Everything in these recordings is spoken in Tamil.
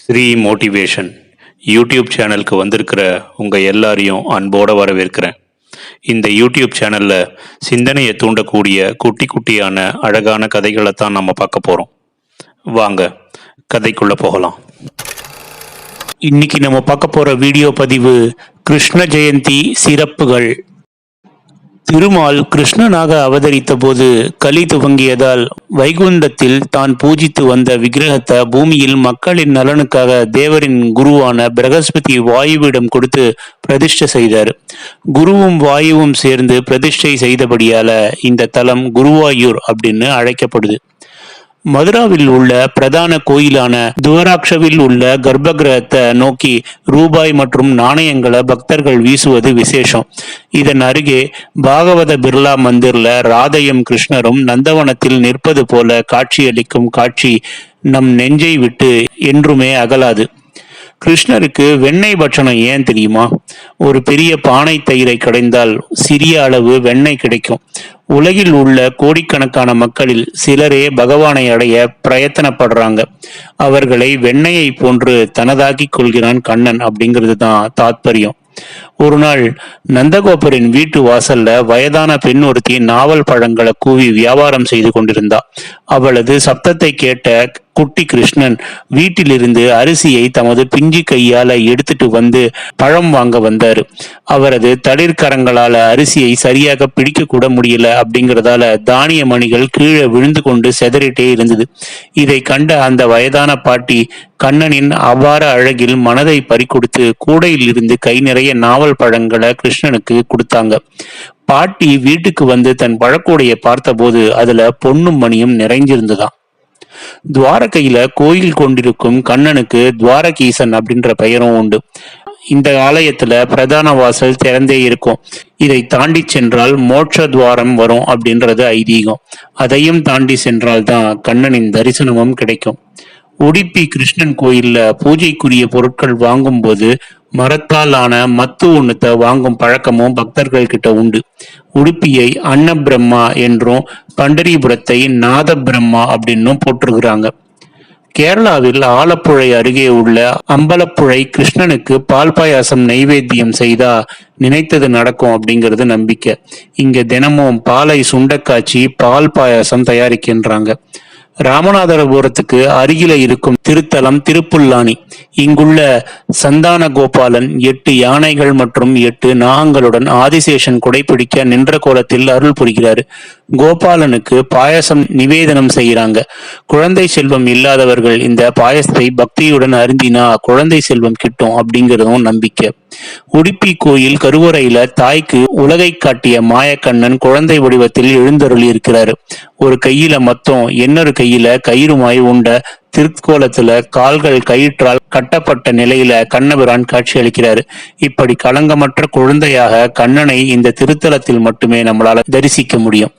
ஸ்ரீ மோட்டிவேஷன் யூடியூப் சேனலுக்கு வந்திருக்கிற உங்கள் எல்லாரையும் அன்போடு வரவேற்கிறேன். இந்த யூடியூப் சேனலில் சிந்தனையை தூண்டக்கூடிய குட்டி குட்டியான அழகான கதைகளை தான் நம்ம பார்க்க போகிறோம் வாங்க கதைக்குள்ளே போகலாம். இன்னைக்கு நம்ம பார்க்க போகிற வீடியோ பதிவு கிருஷ்ண ஜெயந்தி சிறப்புகள். திருமால் கிருஷ்ணனாக அவதரித்த போது கலி துவங்கியதால் வைகுந்தத்தில் தான் பூஜித்து வந்த விக்கிரகத்தை பூமியில் மக்களின் நலனுக்காக தேவரின் குருவான பிரகஸ்பதி வாயுவிடம் கொடுத்து பிரதிஷ்டை செய்தார். குருவும் வாயுவும் சேர்ந்து பிரதிஷ்டை செய்தபடியால இந்த தலம் குருவாயூர் அப்படின்னு அழைக்கப்படுது. மதுராவில் உள்ள பிரதான கோயிலான துவராட்சவில் உள்ள கர்ப்பகிரகத்தை நோக்கி ரூபாய் மற்றும் நாணயங்களை பக்தர்கள் வீசுவது விசேஷம். இதன் அருகே பாகவத பிர்லா மந்திர்ல ராதையும் கிருஷ்ணரும் நந்தவனத்தில் நிற்பது போல காட்சியளிக்கும் காட்சி நம் நெஞ்சை விட்டு என்றுமே அகலாது. கிருஷ்ணருக்கு வெண்ணெய் பட்சணம் ஏன் தெரியுமா? ஒரு பெரிய பானை தயிரை கடைந்தால் சிறிய அளவு வெண்ணெய் கிடைக்கும். உலகில் உள்ள கோடிக்கணக்கான மக்களில் சிலரே பகவானை அடைய பிரயத்தனப்படுறாங்க. அவர்களை வெண்ணையை போன்று தனதாக்கிக் கொள்கிறான் கண்ணன் அப்படிங்கிறது தான் தாத்பரியம். ஒரு நாள் நந்தகோபரின் வீட்டு வாசல்ல வயதான பெண் ஒருத்தி நாவல் பழங்களை கூவி வியாபாரம் செய்து கொண்டிருந்தா. அவளது சப்தத்தை கேட்ட குட்டி கிருஷ்ணன் வீட்டிலிருந்து அரிசியை தமது பிஞ்சி கையால எடுத்துட்டு வந்து பழம் வாங்க வந்தாரு. அவரது தளிர்கரங்களால அரிசியை சரியாக பிடிக்க கூட முடியல அப்படிங்கறதால தானிய மணிகள் கீழே விழுந்து கொண்டு செதறிட்டே இருந்தது. இதை கண்ட அந்த வயதான பாட்டி கண்ணனின் அவ்வாறு அழகில் மனதை பறிக்கொடுத்து கூடையில் இருந்து கை நிறைய நாவல் பழங்களை கிருஷ்ணனுக்கு கொடுத்தாங்க. பாட்டி வீட்டுக்கு வந்து தன் பழக்கூடையை பார்த்தபோது அதுல பொன்னும் மணியும் நிறைஞ்சிருந்துதான். துவாரகையில கோயில் கொண்டிருக்கும் கண்ணனுக்கு துவாரகீசன் அப்படின்ற பெயரும் உண்டு. இந்த ஆலயத்துல பிரதான வாசல் திறந்தே இருக்கும். இதை தாண்டி சென்றால் மோட்ச துவாரம் வரும் அப்படின்றது ஐதீகம். அதையும் தாண்டி சென்றால் தான் கண்ணனின் தரிசனமும் கிடைக்கும். உடுப்பி கிருஷ்ணன் கோயில்ல பூஜைக்குரிய பொருட்கள் வாங்கும்போது மரத்தால் ஆன மத்து ஒண்ணுத்த வாங்கும் பழக்கமும் பக்தர்கள் கிட்ட உண்டு. உடுப்பியை அன்ன பிரம்மா என்றும் பண்டரிபுரத்தை நாத பிரம்மா அப்படின்னும் போட்டிருக்கிறாங்க கேரளாவில் ஆலப்புழை அருகே உள்ள அம்பலப்புழை கிருஷ்ணனுக்கு பால் பாயாசம் நைவேத்தியம் செய்தா நினைத்தது நடக்கும் அப்படிங்கிறது நம்பிக்கை. இங்க தினமும் பாலை சுண்டக்காய்ச்சி பால் பாயாசம் தயாரிக்கின்றாங்க. ராமநாதபுரத்துக்கு அருகில இருக்கும் திருத்தலம் திருப்புல்லானி இங்குள்ள சந்தான கோபாலன் எட்டு யானைகள் மற்றும் எட்டு நாகங்களுடன் ஆதிசேஷன் குடைப்பிடிக்க நின்ற கோலத்தில் அருள் புரிகிறார். கோபாலனுக்கு பாயசம் நிவேதனம் செய்யறாங்க குழந்தை செல்வம் இல்லாதவர்கள் இந்த பாயசத்தை பக்தியுடன் அருந்தினா குழந்தை செல்வம் கிட்டும் அப்படிங்கிறதும் நம்பிக்கை. உடுப்பி கோயில் கருவறையில தாய்க்கு உலகை காட்டிய மாயக்கண்ணன் குழந்தை வடிவத்தில் எழுந்தருளி இருக்கிறாரு. ஒரு கையில மொத்தம் இன்னொரு கையில கயிறுமாய் உண்ட திருக்கோலத்துல கால்கள் கயிற்றால் கட்டப்பட்ட நிலையில கண்ணபிரான் காட்சி அளிக்கிறாரு. இப்படி களங்கமற்ற குழந்தையாக கண்ணனை இந்த திருத்தலத்தில் மட்டுமே நம்மளால தரிசிக்க முடியும்.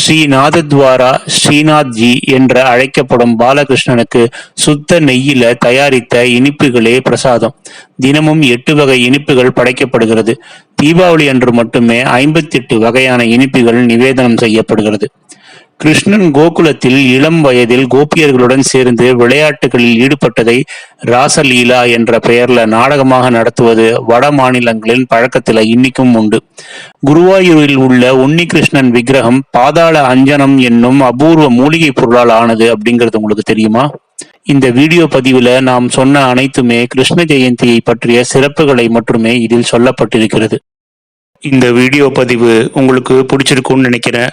ஸ்ரீநாதத்வாரா ஸ்ரீநாத் ஸ்ரீநாத்ஜி என்று அழைக்கப்படும் பாலகிருஷ்ணனுக்கு சுத்த நெய்யில தயாரித்த இனிப்புகளே பிரசாதம். தினமும் எட்டு வகை இனிப்புகள் படைக்கப்படுகிறது. தீபாவளி அன்று மட்டுமே ஐம்பத்தி எட்டு வகையான இனிப்புகள் நிவேதனம் செய்யப்படுகிறது. கிருஷ்ணன் கோகுலத்தில் இளம் வயதில் கோபியர்களுடன் சேர்ந்து விளையாட்டுகளில் ஈடுபட்டதை ராசலீலா என்ற பெயர்ல நாடகமாக நடத்துவது வட மாநிலங்களின் பழக்கத்தில் இன்னிக்கும் உண்டு. குருவாயூரில் உள்ள உன்னி கிருஷ்ணன் விக்கிரகம் பாதாள அஞ்சனம் என்னும் அபூர்வ மூலிகை பொருளால் ஆனது அப்படிங்கிறது உங்களுக்கு தெரியுமா? இந்த வீடியோ பதிவுல நாம் சொன்ன அனைத்துமே கிருஷ்ண ஜெயந்தியை பற்றிய சிறப்புகளை மட்டுமே இதில் சொல்லப்பட்டிருக்கிறது. இந்த வீடியோ பதிவு உங்களுக்கு பிடிச்சிருக்கும்னு நினைக்கிறேன்.